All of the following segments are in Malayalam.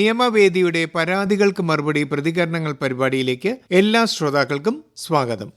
നിയമവേദിയുടെ പരാതികൾക്ക് മറുപടി പ്രതികരണങ്ങൾ പരിപാടിയിലേക്ക് എല്ലാ ശ്രോതാക്കൾക്കും സ്വാഗതം.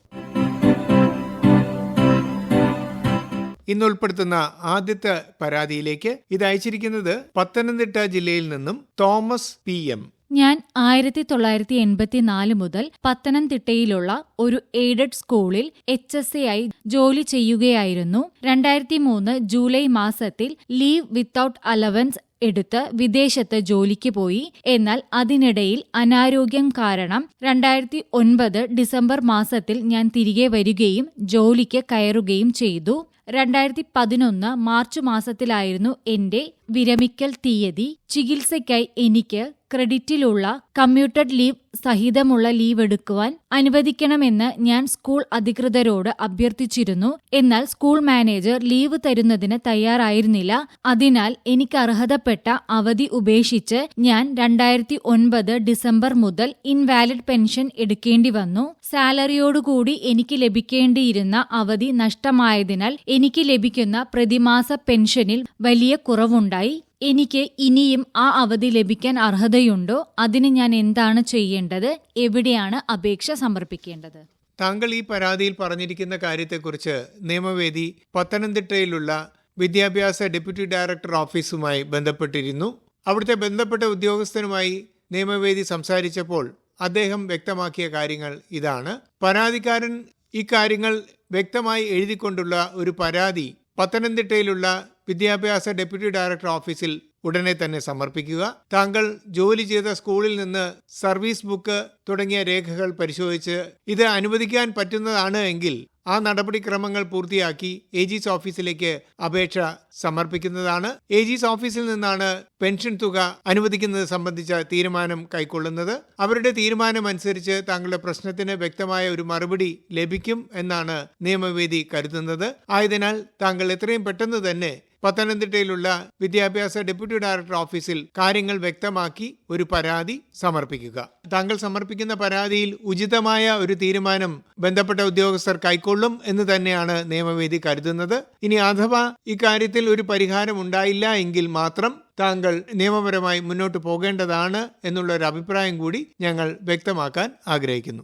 ഇന്ന് ഉൾപ്പെടുത്തുന്ന ആദ്യത്തെ പരാതിയിലേക്ക് ഇത് അയച്ചിരിക്കുന്നത് പത്തനംതിട്ട ജില്ലയിൽ നിന്നും തോമസ് പി എം. ഞാൻ ആയിരത്തി തൊള്ളായിരത്തി എൺപത്തിനാല് മുതൽ പത്തനംതിട്ടയിലുള്ള ഒരു എയ്ഡഡ് സ്കൂളിൽ എച്ച് എസ് എ ആയി ജോലി ചെയ്യുകയായിരുന്നു. രണ്ടായിരത്തി മൂന്ന് ജൂലൈ മാസത്തിൽ ലീവ് വിത്തൌട്ട് അലവൻസ് എടുത്ത് വിദേശത്ത് ജോലിക്ക് പോയി. എന്നാൽ അതിനിടയിൽ അനാരോഗ്യം കാരണം രണ്ടായിരത്തി ഒൻപത് ഡിസംബർ മാസത്തിൽ ഞാൻ തിരികെ വരികയും ജോലിക്ക് കയറുകയും ചെയ്തു. രണ്ടായിരത്തി പതിനൊന്ന് മാർച്ച് മാസത്തിലായിരുന്നു എന്റെ വിരമിക്കൽ തീയതി ചികിത്സയ്ക്കായി എനിക്ക് ക്രെഡിറ്റിലുള്ള കമ്മ്യൂട്ടഡ് ലീവ് സഹിതമുള്ള ലീവ് എടുക്കുവാൻ അനുവദിക്കണമെന്ന് ഞാൻ സ്കൂൾ അധികൃതരോട് അഭ്യർത്ഥിച്ചിരുന്നു. എന്നാൽ സ്കൂൾ മാനേജർ ലീവ് തരുന്നതിന് തയ്യാറായിരുന്നില്ല. അതിനാൽ എനിക്ക് അർഹതപ്പെട്ട അവധി ഉപേക്ഷിച്ച് ഞാൻ രണ്ടായിരത്തി ഒൻപത് ഡിസംബർ മുതൽ ഇൻവാലിഡ് പെൻഷൻ എടുക്കേണ്ടി വന്നു. സാലറിയോടുകൂടി എനിക്ക് ലഭിക്കേണ്ടിയിരുന്ന അവധി നഷ്ടമായതിനാൽ എനിക്ക് ലഭിക്കുന്ന പ്രതിമാസ പെൻഷനിൽ വലിയ കുറവുണ്ടായി എനിക്ക് ഇനിയും ആ അവധി ലഭിക്കാൻ അർഹതയുണ്ടോ? അതിന് ഞാൻ എന്താണ് ചെയ്യേണ്ടത്? എവിടെയാണ് അപേക്ഷ സമർപ്പിക്കേണ്ടത്? താങ്കൾ ഈ പരാതിയിൽ പറഞ്ഞിരിക്കുന്ന കാര്യത്തെക്കുറിച്ച് നിയമവേദി പത്തനംതിട്ടയിലുള്ള വിദ്യാഭ്യാസ ഡെപ്യൂട്ടി ഡയറക്ടർ ഓഫീസുമായി ബന്ധപ്പെട്ടിരുന്നു. അവിടുത്തെ ബന്ധപ്പെട്ട ഉദ്യോഗസ്ഥനുമായി നിയമവേദി സംസാരിച്ചപ്പോൾ അദ്ദേഹം വ്യക്തമാക്കിയ കാര്യങ്ങൾ ഇതാണ്. പരാതിക്കാരൻ ഇക്കാര്യങ്ങൾ വ്യക്തമായി എഴുതിക്കൊണ്ടുള്ള ഒരു പരാതി പത്തനംതിട്ടയിലുള്ള വിദ്യാഭ്യാസ ഡെപ്യൂട്ടി ഡയറക്ടർ ഓഫീസിൽ ഉടനെ തന്നെ സമർപ്പിക്കുക. താങ്കൾ ജോലി ചെയ്ത സ്കൂളിൽ നിന്ന് സർവീസ് ബുക്ക് തുടങ്ങിയ രേഖകൾ പരിശോധിച്ച് ഇത് അനുവദിക്കാൻ പറ്റുന്നതാണ് എങ്കിൽ ആ നടപടിക്രമങ്ങൾ പൂർത്തിയാക്കി ഏജീസ് ഓഫീസിലേക്ക് അപേക്ഷ സമർപ്പിക്കുന്നതാണ്. ഏജീസ് ഓഫീസിൽ നിന്നാണ് പെൻഷൻ തുക അനുവദിക്കുന്നത് സംബന്ധിച്ച തീരുമാനം കൈക്കൊള്ളുന്നത്. അവരുടെ തീരുമാനമനുസരിച്ച് താങ്കളുടെ പ്രശ്നത്തിന് വ്യക്തമായ ഒരു മറുപടി ലഭിക്കും എന്നാണ് നിയമവേദി കരുതുന്നത്. ആയതിനാൽ താങ്കൾ എത്രയും പെട്ടെന്ന് തന്നെ പത്തനംതിട്ടയിലുള്ള വിദ്യാഭ്യാസ ഡെപ്യൂട്ടി ഡയറക്ടർ ഓഫീസിൽ കാര്യങ്ങൾ വ്യക്തമാക്കി ഒരു പരാതി സമർപ്പിക്കുക. താങ്കൾ സമർപ്പിക്കുന്ന പരാതിയിൽ ഉചിതമായ ഒരു തീരുമാനം ബന്ധപ്പെട്ട ഉദ്യോഗസ്ഥർ കൈക്കൊള്ളും എന്ന് തന്നെയാണ് നിയമവേദി കരുതുന്നത്. ഇനി അഥവാ ഇക്കാര്യത്തിൽ ഒരു പരിഹാരം ഉണ്ടായില്ല എങ്കിൽ മാത്രം താങ്കൾ നിയമപരമായി മുന്നോട്ട് പോകേണ്ടതാണ് എന്നുള്ള ഒരു അഭിപ്രായം കൂടി ഞങ്ങൾ വ്യക്തമാക്കാൻ ആഗ്രഹിക്കുന്നു.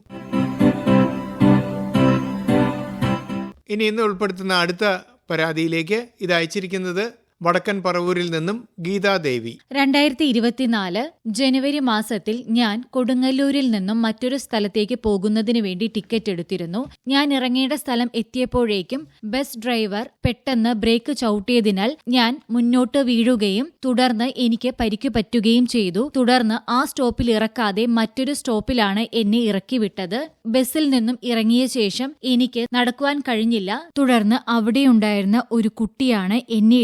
ഇനി ഇന്ന് ഉൾപ്പെടുത്തുന്ന അടുത്ത പരാതിയിലേക്ക് ഇത് അയച്ചിരിക്കുന്നത് വടക്കൻ പറവൂരിൽ നിന്നും ഗീതാദേവി രണ്ടായിരത്തി ഇരുപത്തിനാല് ജനുവരി മാസത്തിൽ ഞാൻ കൊടുങ്ങല്ലൂരിൽ നിന്നും മറ്റൊരു സ്ഥലത്തേക്ക് പോകുന്നതിന് വേണ്ടി ടിക്കറ്റ് എടുത്തിരുന്നു. ഞാൻ ഇറങ്ങേണ്ട സ്ഥലം എത്തിയപ്പോഴേക്കും ബസ് ഡ്രൈവർ പെട്ടെന്ന് ബ്രേക്ക് ചവിട്ടിയതിനാൽ ഞാൻ മുന്നോട്ട് വീഴുകയും തുടർന്ന് എനിക്ക് പരിക്കു പറ്റുകയും ചെയ്തു. തുടർന്ന് ആ സ്റ്റോപ്പിൽ ഇറക്കാതെ മറ്റൊരു സ്റ്റോപ്പിലാണ് എന്നെ ഇറക്കി വിട്ടത് ബസ്സിൽ നിന്നും ഇറങ്ങിയ ശേഷം എനിക്ക് നടക്കുവാൻ കഴിഞ്ഞില്ല. തുടർന്ന് അവിടെയുണ്ടായിരുന്ന ഒരു കുട്ടിയാണ് എന്നെ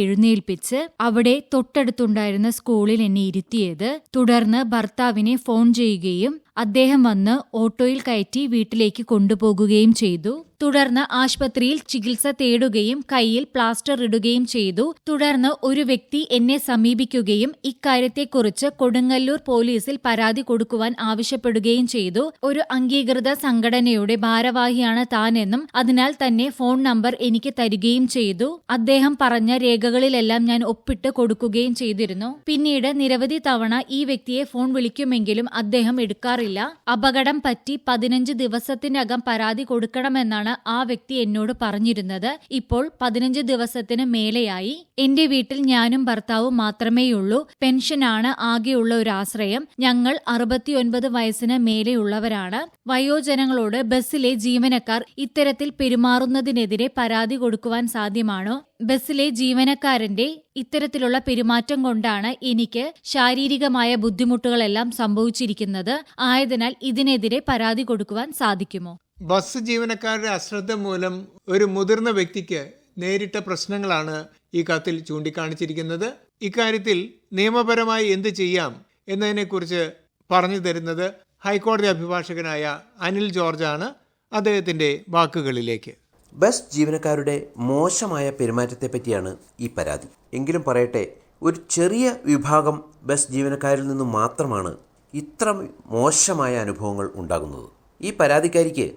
എഴുന്നേൽപ്പിച്ച് അവിടെ തൊട്ടടുത്തുണ്ടായിരുന്ന സ്കൂളിൽ എന്നെ ഇരുത്തിയത്. തുടർന്ന് ഭർത്താവിനെ ഫോൺ ചെയ്യുകയും അദ്ദേഹം വന്ന് ഓട്ടോയിൽ കയറ്റി വീട്ടിലേക്ക് കൊണ്ടുപോകുകയും ചെയ്തു. തുടർന്ന് ആശുപത്രിയിൽ ചികിത്സ തേടുകയും കയ്യിൽ പ്ലാസ്റ്റർ ഇടുകയും ചെയ്തു. തുടർന്ന് ഒരു വ്യക്തി എന്നെ സമീപിക്കുകയും ഇക്കാര്യത്തെക്കുറിച്ച് കൊടുങ്ങല്ലൂർ പോലീസിൽ പരാതി കൊടുക്കുവാൻ ആവശ്യപ്പെടുകയും ചെയ്തു. ഒരു അംഗീകൃത സംഘടനയുടെ ഭാരവാഹിയാണ് താനെന്നും അതിനാൽ തന്നെ ഫോൺ നമ്പർ എനിക്ക് തരികയും ചെയ്തു. അദ്ദേഹം പറഞ്ഞ രേഖകളിലെല്ലാം ഞാൻ ഒപ്പിട്ട് കൊടുക്കുകയും ചെയ്തിരുന്നു. പിന്നീട് നിരവധി തവണ ഈ വ്യക്തിയെ ഫോൺ വിളിക്കുമെങ്കിലും അദ്ദേഹം എടുക്കാറില്ല. അപകടം പറ്റി പതിനഞ്ച് ദിവസത്തിനകം പരാതി കൊടുക്കണമെന്നാണ് ആ വ്യക്തി എന്നോട് പറഞ്ഞിരുന്നത്. ഇപ്പോൾ പതിനഞ്ച് ദിവസത്തിന് മേലെയായി. എന്റെ വീട്ടിൽ ഞാനും ഭർത്താവും മാത്രമേയുള്ളൂ. പെൻഷനാണ് ആകെയുള്ള ഒരു ആശ്രയം ഞങ്ങൾ അറുപത്തിയൊൻപത് വയസ്സിന് മേലെയുള്ളവരാണ്. വയോജനങ്ങളോട് ബസ്സിലെ ജീവനക്കാർ ഇത്തരത്തിൽ പെരുമാറുന്നതിനെതിരെ പരാതി കൊടുക്കുവാൻ സാധ്യമാണോ? ബസ്സിലെ ജീവനക്കാരന്റെ ഇത്തരത്തിലുള്ള പെരുമാറ്റം കൊണ്ടാണ് എനിക്ക് ശാരീരികമായ ബുദ്ധിമുട്ടുകളെല്ലാം സംഭവിച്ചിരിക്കുന്നത്. ആയതിനാൽ ഇതിനെതിരെ പരാതി കൊടുക്കുവാൻ സാധിക്കുമോ? ബസ് ജീവനക്കാരുടെ അശ്രദ്ധ മൂലം ഒരു മുതിർന്ന വ്യക്തിക്ക് നേരിട്ട പ്രശ്നങ്ങളാണ് ഈ കത്തിൽ ചൂണ്ടിക്കാണിച്ചിരിക്കുന്നത്. ഇക്കാര്യത്തിൽ നിയമപരമായി എന്ത് ചെയ്യാം എന്നതിനെക്കുറിച്ച് പറഞ്ഞു തരുന്നത് ഹൈക്കോടതി അഭിഭാഷകനായ അനിൽ ജോർജാണ് അദ്ദേഹത്തിന്റെ വാക്കുകളിലേക്ക്. ബസ് ജീവനക്കാരുടെ മോശമായ പെരുമാറ്റത്തെ പറ്റിയാണ് ഈ പരാതി. എങ്കിലും പറയട്ടെ ഒരു ചെറിയ വിഭാഗം ബസ് ജീവനക്കാരിൽ നിന്നും മാത്രമാണ് ഇത്ര മോശമായ അനുഭവങ്ങൾ ഉണ്ടാകുന്നത്. ഈ പരാതിക്കാരിക്ക്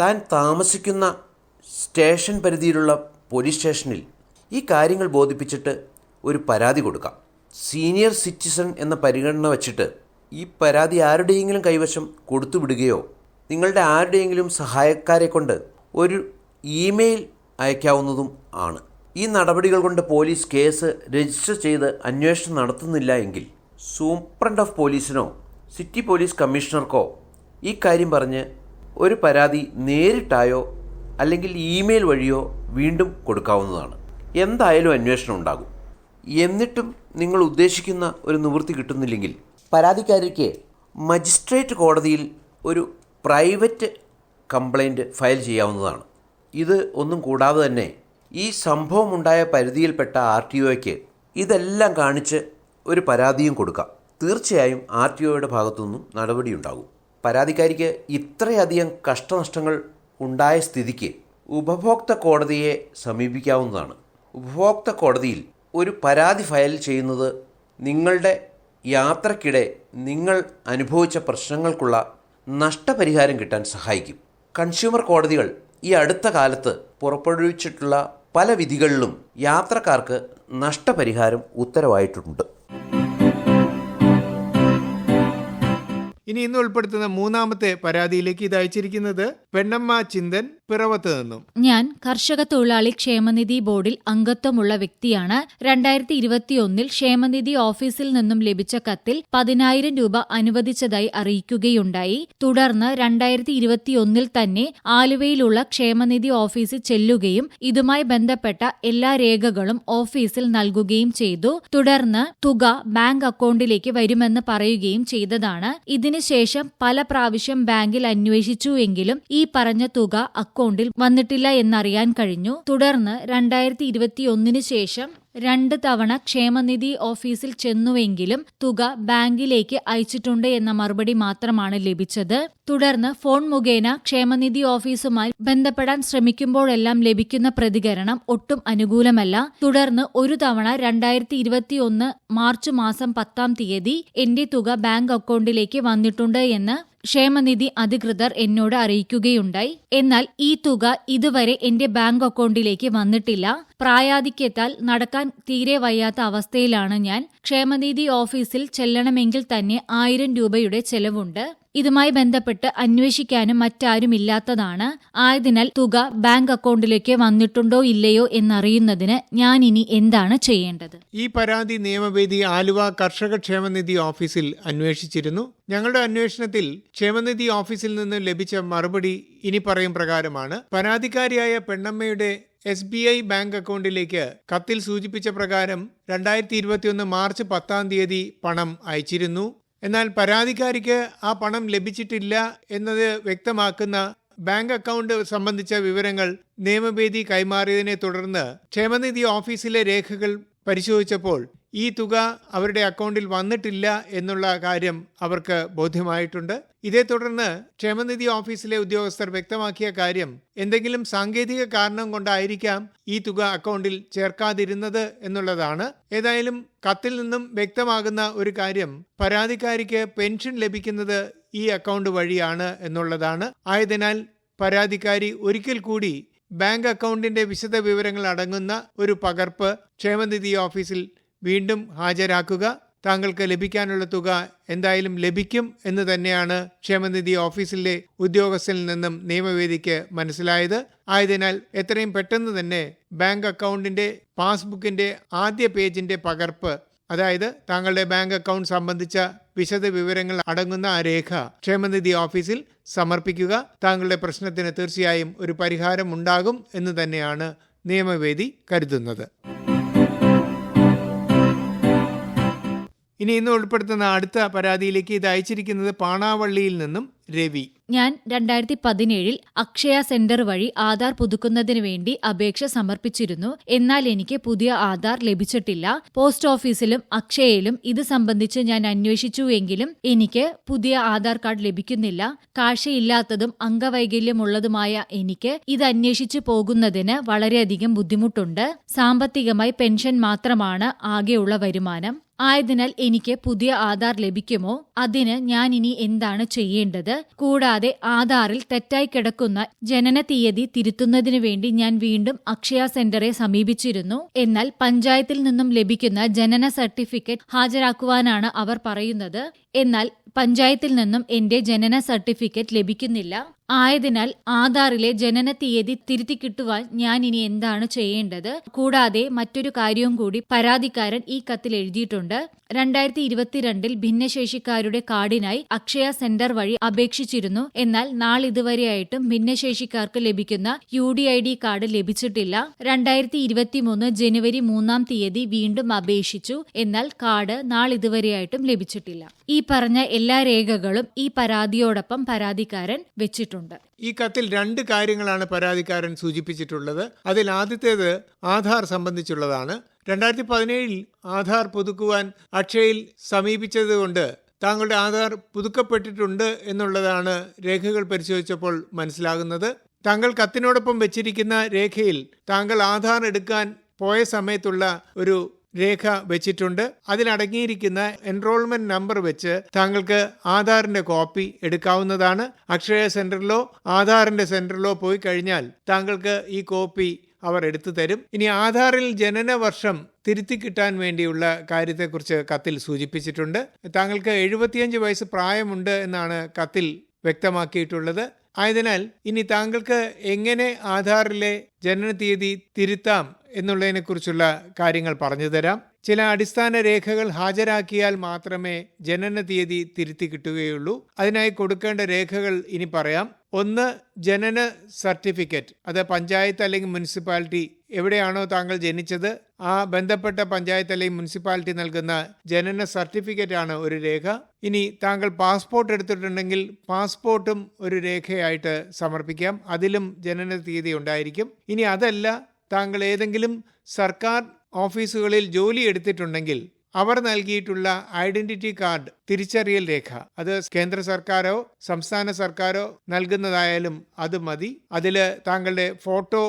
താൻ താമസിക്കുന്ന സ്റ്റേഷൻ പരിധിയിലുള്ള പോലീസ് സ്റ്റേഷനിൽ ഈ കാര്യങ്ങൾ ബോധിപ്പിച്ചിട്ട് ഒരു പരാതി കൊടുക്കാം. സീനിയർ സിറ്റിസൺ എന്ന പരിഗണന വച്ചിട്ട് ഈ പരാതി ആരുടെയെങ്കിലും കൈവശം കൊടുത്തുവിടുകയോ നിങ്ങളുടെ ആരുടെയെങ്കിലും സഹായക്കാരെ കൊണ്ട് ഒരു ഇമെയിൽ അയക്കാവുന്നതും ആണ്. ഈ നടപടികൾ കൊണ്ട് പോലീസ് കേസ് രജിസ്റ്റർ ചെയ്ത് അന്വേഷണം നടത്തുന്നില്ല എങ്കിൽ സൂപ്രണ്ട് ഓഫ് പോലീസിനോ സിറ്റി പോലീസ് കമ്മീഷണർക്കോ ഈ കാര്യം പറഞ്ഞ് ഒരു പരാതി നേരിട്ടായോ അല്ലെങ്കിൽ ഇമെയിൽ വഴിയോ വീണ്ടും കൊടുക്കാവുന്നതാണ്. എന്തായാലും അന്വേഷണം ഉണ്ടാകും. എന്നിട്ടും നിങ്ങൾ ഉദ്ദേശിക്കുന്ന ഒരു നിവൃത്തി കിട്ടുന്നില്ലെങ്കിൽ പരാതിക്കാരിക്ക് മജിസ്ട്രേറ്റ് കോടതിയിൽ ഒരു പ്രൈവറ്റ് കംപ്ലൈന്റ് ഫയൽ ചെയ്യാവുന്നതാണ്. ഇത് ഒന്നും കൂടാതെ തന്നെ ഈ സംഭവമുണ്ടായ പരിധിയിൽപ്പെട്ട ആർ ടി ഒയ്ക്ക് ഇതെല്ലാം കാണിച്ച് ഒരു പരാതിയും കൊടുക്കാം. തീർച്ചയായും ആർ ടി ഒയുടെ ഭാഗത്തുനിന്നും നടപടിയുണ്ടാകും. പരാതിക്കാരിക്ക് ഇത്രയധികം കഷ്ടനഷ്ടങ്ങൾ ഉണ്ടായ സ്ഥിതിക്ക് ഉപഭോക്തൃ കോടതിയെ സമീപിക്കാവുന്നതാണ്. ഉപഭോക്തൃ കോടതിയിൽ ഒരു പരാതി ഫയൽ ചെയ്യുന്നത് നിങ്ങളുടെ യാത്രക്കിടെ നിങ്ങൾ അനുഭവിച്ച പ്രശ്നങ്ങൾക്കുള്ള നഷ്ടപരിഹാരം കിട്ടാൻ സഹായിക്കും. കൺസ്യൂമർ കോടതികൾ ഈ അടുത്ത കാലത്ത് പുറപ്പെടുവിച്ചിട്ടുള്ള പല വിധികളിലും യാത്രക്കാർക്ക് നഷ്ടപരിഹാരം ഉത്തരവായിട്ടുണ്ട്. ഇനി ഇന്ന് ഉൾപ്പെടുത്തുന്ന മൂന്നാമത്തെ പരാതിയിലേക്ക് ഇത് അയച്ചിരിക്കുന്നത് പെണ്ണമ്മ ചിന്തൻ പിറവത്ത് നിന്നും. ഞാൻ കർഷക തൊഴിലാളി ക്ഷേമനിധി ബോർഡിൽ അംഗത്വമുള്ള വ്യക്തിയാണ്. രണ്ടായിരത്തി ഇരുപത്തിയൊന്നിൽ ക്ഷേമനിധി ഓഫീസിൽ നിന്നും ലഭിച്ച കത്തിൽ പതിനായിരം രൂപ അനുവദിച്ചതായി അറിയിക്കുകയുണ്ടായി. തുടർന്ന് രണ്ടായിരത്തി ഇരുപത്തിയൊന്നിൽ തന്നെ ആലുവയിലുള്ള ക്ഷേമനിധി ഓഫീസിൽ ചെല്ലുകയും ഇതുമായി ബന്ധപ്പെട്ട എല്ലാ രേഖകളും ഓഫീസിൽ നൽകുകയും ചെയ്തു. തുടർന്ന് തുക ബാങ്ക് അക്കൗണ്ടിലേക്ക് വരുമെന്ന് പറയുകയും ചെയ്തതാണ്. ഇതിനുശേഷം പല പ്രാവശ്യം ബാങ്കിൽ അന്വേഷിച്ചു എങ്കിലും ഈ പറഞ്ഞ തുക അക്കൗണ്ടിൽ വന്നിട്ടില്ല എന്നറിയാൻ കഴിഞ്ഞു. തുടർന്ന് രണ്ടായിരത്തി ഇരുപത്തിയൊന്നിന് ശേഷം രണ്ട് തവണ ക്ഷേമനിധി ഓഫീസിൽ ചെന്നുവെങ്കിലും തുക ബാങ്കിലേക്ക് അയച്ചിട്ടുണ്ട് എന്ന മറുപടി മാത്രമാണ് ലഭിച്ചത്. തുടർന്ന് ഫോൺ മുഖേന ക്ഷേമനിധി ഓഫീസുമായി ബന്ധപ്പെടാൻ ശ്രമിക്കുമ്പോഴെല്ലാം ലഭിക്കുന്ന പ്രതികരണം ഒട്ടും അനുകൂലമല്ല. തുടർന്ന് ഒരു തവണ രണ്ടായിരത്തി ഇരുപത്തിയൊന്ന് മാർച്ച് മാസം പത്താം തീയതി എന്റെ തുക ബാങ്ക് അക്കൗണ്ടിലേക്ക് വന്നിട്ടുണ്ട് എന്ന് ക്ഷേമനിധി അധികൃതർ എന്നോട് അറിയിക്കുകയുണ്ടായി. എന്നാൽ ഈ തുക ഇതുവരെ എന്റെ ബാങ്ക് അക്കൗണ്ടിലേക്ക് വന്നിട്ടില്ല. പ്രായാധിക്യത്താൽ നടക്കാൻ തീരെ വയ്യാത്ത അവസ്ഥയിലാണ് ഞാൻ. ക്ഷേമനിധി ഓഫീസിൽ ചെല്ലണമെങ്കിൽ തന്നെ ആയിരം രൂപയുടെ ചെലവുണ്ട്. ഇതുമായി ബന്ധപ്പെട്ട് അന്വേഷിക്കാനും മറ്റാരുമില്ലാത്തതാണ് ആയതിനാൽ തുക ബാങ്ക് അക്കൗണ്ടിലേക്ക് വന്നിട്ടുണ്ടോ ഇല്ലയോ എന്നറിയുന്നതിന് ഞാൻ ഇനി എന്താണ് ചെയ്യേണ്ടത്? ഈ പരാതി നിയമവേദി ആലുവ കർഷക ക്ഷേമനിധി ഓഫീസിൽ അന്വേഷിച്ചിരുന്നു. ഞങ്ങളുടെ അന്വേഷണത്തിൽ ക്ഷേമനിധി ഓഫീസിൽ നിന്ന് ലഭിച്ച മറുപടി ഇനി പറയും പ്രകാരമാണ്. പരാതിക്കാരിയായ പെണ്ണമ്മയുടെ എസ് ബി ഐ ബാങ്ക് അക്കൗണ്ടിലേക്ക് കത്തിൽ സൂചിപ്പിച്ച പ്രകാരം രണ്ടായിരത്തി ഇരുപത്തിയൊന്ന് മാർച്ച് പത്താം തീയതി പണം അയച്ചിരുന്നു. എന്നാൽ പരാതിക്കാരിക്ക് ആ പണം ലഭിച്ചിട്ടില്ല എന്നത് വ്യക്തമാക്കുന്ന ബാങ്ക് അക്കൗണ്ട് സംബന്ധിച്ച വിവരങ്ങൾ നിയമവേദി കൈമാറിയതിനെ തുടർന്ന് ക്ഷേമനിധി ഓഫീസിലെ രേഖകൾ പരിശോധിച്ചപ്പോൾ ഈ തുക അവരുടെ അക്കൗണ്ടിൽ വന്നിട്ടില്ല എന്നുള്ള കാര്യം അവർക്ക് ബോധ്യമായിട്ടുണ്ട്. ഇതേ തുടർന്ന് ക്ഷേമനിധി ഓഫീസിലെ ഉദ്യോഗസ്ഥർ വ്യക്തമാക്കിയ കാര്യം എന്തെങ്കിലും സാങ്കേതിക കാരണം കൊണ്ടായിരിക്കാം ഈ തുക അക്കൗണ്ടിൽ ചേർക്കാതിരുന്നത് എന്നുള്ളതാണ്. ഏതായാലും കത്തിൽ നിന്നും വ്യക്തമാകുന്ന ഒരു കാര്യം പരാതിക്കാരിക്ക് പെൻഷൻ ലഭിക്കുന്നത് ഈ അക്കൗണ്ട് വഴിയാണ് എന്നുള്ളതാണ്. ആയതിനാൽ പരാതിക്കാരി ഒരിക്കൽ കൂടി ബാങ്ക് അക്കൗണ്ടിന്റെ വിശദ വിവരങ്ങൾ അടങ്ങുന്ന ഒരു പകർപ്പ് ക്ഷേമനിധി ഓഫീസിൽ വീണ്ടും ഹാജരാക്കുക. താങ്കൾക്ക് ലഭിക്കാനുള്ള തുക എന്തായാലും ലഭിക്കും എന്ന് തന്നെയാണ് ക്ഷേമനിധി ഓഫീസിലെ ഉദ്യോഗസ്ഥനിൽ നിന്നും നിയമവേദിക്ക് മനസ്സിലായത്. ആയതിനാൽ എത്രയും പെട്ടെന്ന് തന്നെ ബാങ്ക് അക്കൗണ്ടിന്റെ പാസ്ബുക്കിന്റെ ആദ്യ പേജിന്റെ പകർപ്പ് അതായത് താങ്കളുടെ ബാങ്ക് അക്കൗണ്ട് സംബന്ധിച്ച വിശദ വിവരങ്ങൾ അടങ്ങുന്ന ആ രേഖ ക്ഷേമനിധി ഓഫീസിൽ സമർപ്പിക്കുക. താങ്കളുടെ പ്രശ്നത്തിന് തീർച്ചയായും ഒരു പരിഹാരം ഉണ്ടാകും എന്ന് തന്നെയാണ് നിയമവേദി കരുതുന്നത്. ഇനി ഇന്ന് ഉൾപ്പെടുത്തുന്ന അടുത്ത പരാതിയിലേക്ക് ഇത് അയച്ചിരിക്കുന്നത് പാണാവള്ളിയിൽ നിന്നും രവി. ഞാൻ രണ്ടായിരത്തി പതിനേഴിൽ അക്ഷയ സെന്റർ വഴി ആധാർ പുതുക്കുന്നതിന് വേണ്ടി അപേക്ഷ സമർപ്പിച്ചിരുന്നു. എന്നാൽ എനിക്ക് പുതിയ ആധാർ ലഭിച്ചിട്ടില്ല. പോസ്റ്റ് ഓഫീസിലും അക്ഷയയിലും ഇത് സംബന്ധിച്ച് ഞാൻ അന്വേഷിച്ചുവെങ്കിലും എനിക്ക് പുതിയ ആധാർ കാർഡ് ലഭിക്കുന്നില്ല. കാഴ്ചയില്ലാത്തതും അംഗവൈകല്യമുള്ളതുമായ എനിക്ക് ഇത് അന്വേഷിച്ചു പോകുന്നതിന് വളരെയധികം ബുദ്ധിമുട്ടുണ്ട്. സാമ്പത്തികമായി പെൻഷൻ മാത്രമാണ് ആകെയുള്ള വരുമാനം. ആയതിനാൽ എനിക്ക് പുതിയ ആധാർ ലഭിക്കുമോ? അതിന് ഞാൻ ഇനി എന്താണ് ചെയ്യേണ്ടത്? കൂടാതെ ആധാറിൽ തെറ്റായി കിടക്കുന്ന ജനന തീയതി തിരുത്തുന്നതിനു വേണ്ടി ഞാൻ വീണ്ടും അക്ഷയ സെന്ററെ സമീപിച്ചിരുന്നു. എന്നാൽ പഞ്ചായത്തിൽ നിന്നും ലഭിക്കുന്ന ജനന സർട്ടിഫിക്കറ്റ് ഹാജരാക്കുവാനാണ് അവർ പറയുന്നത്. എന്നാൽ പഞ്ചായത്തിൽ നിന്നും എന്റെ ജനന സർട്ടിഫിക്കറ്റ് ലഭിക്കുന്നില്ല. ആയതിനാൽ ആധാറിലെ ജനന തീയതി തിരുത്തി കിട്ടുവാൻ ഞാൻ ഇനി എന്താണ് ചെയ്യേണ്ടത്? കൂടാതെ മറ്റൊരു കാര്യവും കൂടി പരാതിക്കാരൻ ഈ കത്തിൽ എഴുതിയിട്ടുണ്ട്. രണ്ടായിരത്തി ഇരുപത്തിരണ്ടിൽ ഭിന്നശേഷിക്കാരുടെ കാർഡിനായി അക്ഷയ സെന്റർ വഴി അപേക്ഷിച്ചിരുന്നു. എന്നാൽ നാളിതുവരെയായിട്ടും ഭിന്നശേഷിക്കാർക്ക് ലഭിക്കുന്ന U D I D card ലഭിച്ചിട്ടില്ല. രണ്ടായിരത്തി ഇരുപത്തിമൂന്ന് ജനുവരി മൂന്നാം തീയതി വീണ്ടും അപേക്ഷിച്ചു. എന്നാൽ കാർഡ് നാളിതുവരെയായിട്ടും ലഭിച്ചിട്ടില്ല. ഈ പറഞ്ഞ എല്ലാ രേഖകളും ഈ പരാതിയോടൊപ്പം പരാതിക്കാരൻ വെച്ചിട്ടുണ്ട്. ഈ കത്തിൽ രണ്ട് കാര്യങ്ങളാണ് പരാതിക്കാരൻ സൂചിപ്പിച്ചിട്ടുള്ളത്. അതിൽ ആദ്യത്തേത് ആധാർ സംബന്ധിച്ചുള്ളതാണ്. രണ്ടായിരത്തി പതിനേഴിൽ ആധാർ പുതുക്കുവാൻ അക്ഷയയിൽ സമീപിച്ചതുകൊണ്ട് താങ്കളുടെ ആധാർ പുതുക്കപ്പെട്ടിട്ടുണ്ട് എന്നുള്ളതാണ് രേഖകൾ പരിശോധിച്ചപ്പോൾ മനസ്സിലാകുന്നത്. താങ്കൾ കത്തിനോടൊപ്പം വെച്ചിരിക്കുന്ന രേഖയിൽ താങ്കൾ ആധാർ എടുക്കാൻ പോയ സമയത്തുള്ള ഒരു രേഖ വെച്ചിട്ടുണ്ട്. അതിലടങ്ങിയിരിക്കുന്ന എൻറോൾമെന്റ് നമ്പർ വെച്ച് താങ്കൾക്ക് ആധാറിന്റെ കോപ്പി എടുക്കാവുന്നതാണ്. അക്ഷയ സെന്ററിലോ ആധാറിന്റെ സെന്ററിലോ പോയി കഴിഞ്ഞാൽ താങ്കൾക്ക് ഈ കോപ്പി അവർ എടുത്തു തരും. ഇനി ആധാറിൽ ജനന വർഷം തിരുത്തി കിട്ടാൻ വേണ്ടിയുള്ള കാര്യത്തെക്കുറിച്ച് കത്തിൽ സൂചിപ്പിച്ചിട്ടുണ്ട്. താങ്കൾക്ക് എഴുപത്തിയഞ്ച് വയസ്സ് പ്രായമുണ്ട് എന്നാണ് കത്തിൽ വ്യക്തമാക്കിയിട്ടുള്ളത്. ആയതിനാൽ ഇനി താങ്കൾക്ക് എങ്ങനെ ആധാറിലെ ജനന തീയതി തിരുത്താം എന്നുള്ളതിനെക്കുറിച്ചുള്ള കാര്യങ്ങൾ പറഞ്ഞു തരാം. ചില അടിസ്ഥാന രേഖകൾ ഹാജരാക്കിയാൽ മാത്രമേ ജനന തീയതി തിരുത്തി കിട്ടുകയുള്ളൂ. അതിനായി കൊടുക്കേണ്ട രേഖകൾ ഇനി പറയാം. ഒന്ന് ജനന സർട്ടിഫിക്കറ്റ്. അത് പഞ്ചായത്ത് അല്ലെങ്കിൽ മുനിസിപ്പാലിറ്റി എവിടെയാണോ താങ്കൾ ജനിച്ചത് ആ ബന്ധപ്പെട്ട പഞ്ചായത്ത് അല്ലെങ്കിൽ മുനിസിപ്പാലിറ്റി നൽകുന്ന ജനന സർട്ടിഫിക്കറ്റ് ആണ് ഒരു രേഖ. ഇനി താങ്കൾ പാസ്പോർട്ട് എടുത്തിട്ടുണ്ടെങ്കിൽ പാസ്പോർട്ടും ഒരു രേഖയായിട്ട് സമർപ്പിക്കാം. അതിലും ജനന തീയതി ഉണ്ടായിരിക്കും. ഇനി അതല്ല താങ്കൾ ഏതെങ്കിലും സർക്കാർ ഓഫീസുകളിൽ ജോലി എടുത്തിട്ടുണ്ടെങ്കിൽ അവർ നൽകിയിട്ടുള്ള ഐഡന്റിറ്റി കാർഡ് തിരിച്ചറിയൽ രേഖ. അത് കേന്ദ്ര സർക്കാരോ സംസ്ഥാന സർക്കാരോ നൽകുന്നതായാലും അത് മതി. അതിൽ താങ്കളുടെ ഫോട്ടോ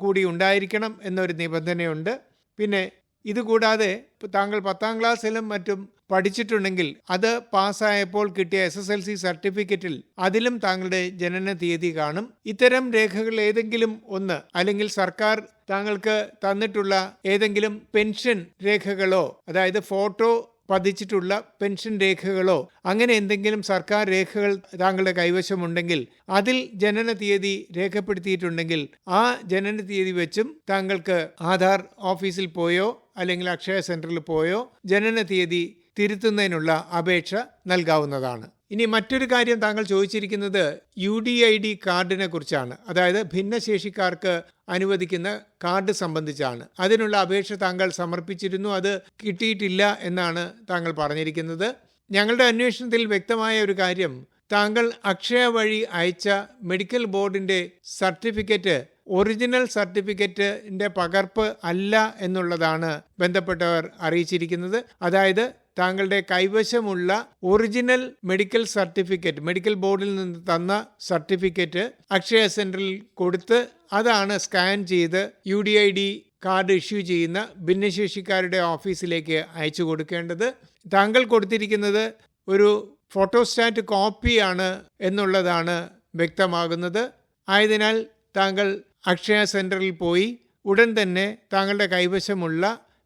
കൂടി ഉണ്ടായിരിക്കണം എന്നൊരു നിബന്ധനയുണ്ട്. പിന്നെ ഇതുകൂടാതെ താങ്കൾ പത്താം ക്ലാസ്സിലും മറ്റും പഠിച്ചിട്ടുണ്ടെങ്കിൽ അത് പാസ്സായപ്പോൾ കിട്ടിയ എസ് എസ് എൽ സി സർട്ടിഫിക്കറ്റിൽ അതിലും താങ്കളുടെ ജനന തീയതി കാണും. ഇത്തരം രേഖകൾ ഏതെങ്കിലും ഒന്ന് അല്ലെങ്കിൽ സർക്കാർ താങ്കൾക്ക് തന്നിട്ടുള്ള ഏതെങ്കിലും പെൻഷൻ രേഖകളോ അതായത് ഫോട്ടോ പതിച്ചിട്ടുള്ള പെൻഷൻ രേഖകളോ അങ്ങനെ എന്തെങ്കിലും സർക്കാർ രേഖകൾ താങ്കളുടെ കൈവശമുണ്ടെങ്കിൽ അതിൽ ജനന തീയതി രേഖപ്പെടുത്തിയിട്ടുണ്ടെങ്കിൽ ആ ജനന തീയതി വെച്ചും താങ്കൾക്ക് ആധാർ ഓഫീസിൽ പോയോ അല്ലെങ്കിൽ അക്ഷയ സെന്ററിൽ പോയോ ജനന തീയതി തിരുത്തുന്നതിനുള്ള അപേക്ഷ നൽകാവുന്നതാണ്. ഇനി മറ്റൊരു കാര്യം താങ്കൾ ചോദിച്ചിരിക്കുന്നത് യു ഡി ഐ ഡി കാർഡിനെ കുറിച്ചാണ്. അതായത് ഭിന്നശേഷിക്കാർക്ക് അനുവദിക്കുന്ന കാർഡ് സംബന്ധിച്ചാണ്. അതിനുള്ള അപേക്ഷ താങ്കൾ സമർപ്പിച്ചിരുന്നു. അത് കിട്ടിയിട്ടില്ല എന്നാണ് താങ്കൾ പറഞ്ഞിരിക്കുന്നത്. ഞങ്ങളുടെ അന്വേഷണത്തിൽ വ്യക്തമായ ഒരു കാര്യം താങ്കൾ അക്ഷയ വഴി അയച്ച മെഡിക്കൽ ബോർഡിന്റെ സർട്ടിഫിക്കറ്റ് ഒറിജിനൽ സർട്ടിഫിക്കറ്റിന്റെ പകർപ്പ് അല്ല എന്നുള്ളതാണ് ബന്ധപ്പെട്ടവർ അറിയിച്ചിരിക്കുന്നത്. അതായത് താങ്കളുടെ കൈവശമുള്ള ഒറിജിനൽ മെഡിക്കൽ സർട്ടിഫിക്കറ്റ് മെഡിക്കൽ ബോർഡിൽ നിന്ന് തന്ന സർട്ടിഫിക്കറ്റ് അക്ഷയ സെന്ററിൽ കൊടുത്ത് അതാണ് സ്കാൻ ചെയ്ത് U D I D card issue ചെയ്യുന്ന ഭിന്നശേഷിക്കാരുടെ ഓഫീസിലേക്ക് അയച്ചു കൊടുക്കേണ്ടത്. താങ്കൾ കൊടുത്തിരിക്കുന്നത് ഒരു ഫോട്ടോസ്റ്റാറ്റ് കോപ്പിയാണ് എന്നുള്ളതാണ് വ്യക്തമാകുന്നത്. ആയതിനാൽ താങ്കൾ അക്ഷയ സെന്ററിൽ പോയി ഉടൻ തന്നെ താങ്കളുടെ കൈവശമുള്ള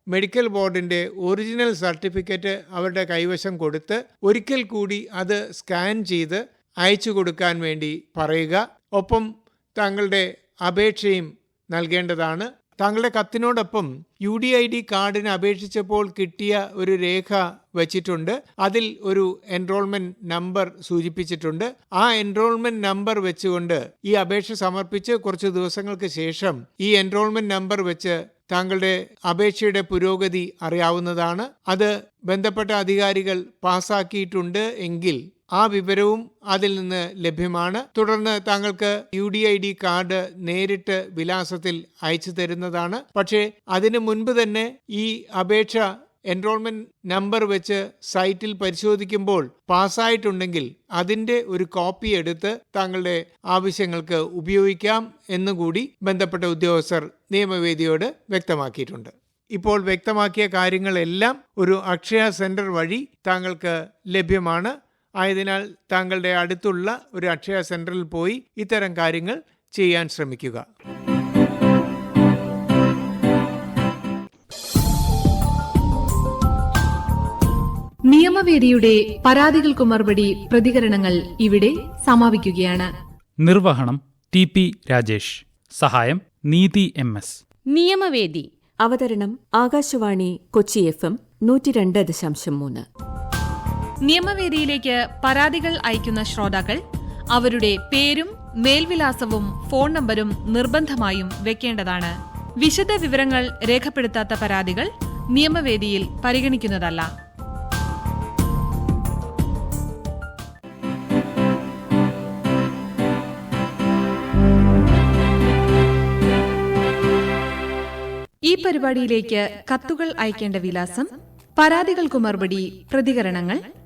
മെഡിക്കൽ ബോർഡിന്റെ ഒറിജിനൽ സർട്ടിഫിക്കറ്റ് അവരുടെ കൈവശം കൊടുത്ത് ഒരിക്കൽ കൂടി അത് സ്കാൻ ചെയ്ത് അയച്ചു കൊടുക്കാൻ വേണ്ടി പറയുക. ഒപ്പം താങ്കളുടെ അപേക്ഷയും നൽകേണ്ടതാണ്. താങ്കളുടെ കത്തിനോടൊപ്പം യു ഡി ഐ ഡി കാർഡിന് അപേക്ഷിച്ചപ്പോൾ കിട്ടിയ ഒരു രേഖ വച്ചിട്ടുണ്ട്. അതിൽ ഒരു എൻറോൾമെന്റ് നമ്പർ സൂചിപ്പിച്ചിട്ടുണ്ട്. ആ എൻറോൾമെന്റ് നമ്പർ വെച്ചുകൊണ്ട് ഈ അപേക്ഷ സമർപ്പിച്ച് കുറച്ച് ദിവസങ്ങൾക്ക് ശേഷം ഈ എൻറോൾമെന്റ് നമ്പർ വെച്ച് താങ്കളുടെ അപേക്ഷയുടെ പുരോഗതി അറിയാവുന്നതാണ്. അത് ബന്ധപ്പെട്ട അധികാരികൾ പാസാക്കിയിട്ടുണ്ട് എങ്കിൽ ആ വിവരവും അതിൽ നിന്ന് ലഭ്യമാണ്. തുടർന്ന് താങ്കൾക്ക് U D I D card നേരിട്ട് വിലാസത്തിൽ അയച്ചു തരുന്നതാണ്. പക്ഷേ അതിനു മുൻപ് തന്നെ ഈ അപേക്ഷ എൻറോൾമെന്റ് നമ്പർ വെച്ച് സൈറ്റിൽ പരിശോധിക്കുമ്പോൾ പാസ്സായിട്ടുണ്ടെങ്കിൽ അതിന്റെ ഒരു കോപ്പി എടുത്ത് താങ്കളുടെ ആവശ്യങ്ങൾക്ക് ഉപയോഗിക്കാം എന്നുകൂടി ബന്ധപ്പെട്ട ഉദ്യോഗസ്ഥർ നിയമവേദിയോട് വ്യക്തമാക്കിയിട്ടുണ്ട്. ഇപ്പോൾ വ്യക്തമാക്കിയ കാര്യങ്ങളെല്ലാം ഒരു അക്ഷയ സെന്റർ വഴി താങ്കൾക്ക് ലഭ്യമാണ്. ആയതിനാൽ താങ്കളുടെ അടുത്തുള്ള ഒരു അക്ഷയ സെന്ററിൽ പോയി ഇത്തരം കാര്യങ്ങൾ ചെയ്യാൻ ശ്രമിക്കുക. നിയമവേദിയുടെ പരാതികൾക്ക് മറുപടി പ്രതികരണങ്ങൾ ഇവിടെ സമാപിക്കുകയാണ്. നിർവഹണം ടി പി രാജേഷ്. സഹായം നീതി എം എസ്. നിയമവേദി. അവതരണം ആകാശവാണി കൊച്ചി എഫ് എം നൂറ്റി രണ്ട് ദശാംശം മൂന്ന്. നിയമവേദിയിലേക്ക് പരാതികൾ അയക്കുന്ന ശ്രോതാക്കൾ അവരുടെ പേരും മേൽവിലാസവും ഫോൺ നമ്പരും നിർബന്ധമായും വെക്കേണ്ടതാണ്. വിശദ വിവരങ്ങൾ രേഖപ്പെടുത്താത്ത പരാതികൾ നിയമവേദിയിൽ പരിഗണിക്കുന്നതല്ല. ഈ പരിപാടിയിലേക്ക് കത്തുകൾ അയക്കേണ്ട വിലാസം പരാതികൾക്കു മറുപടി പ്രതികരണങ്ങൾ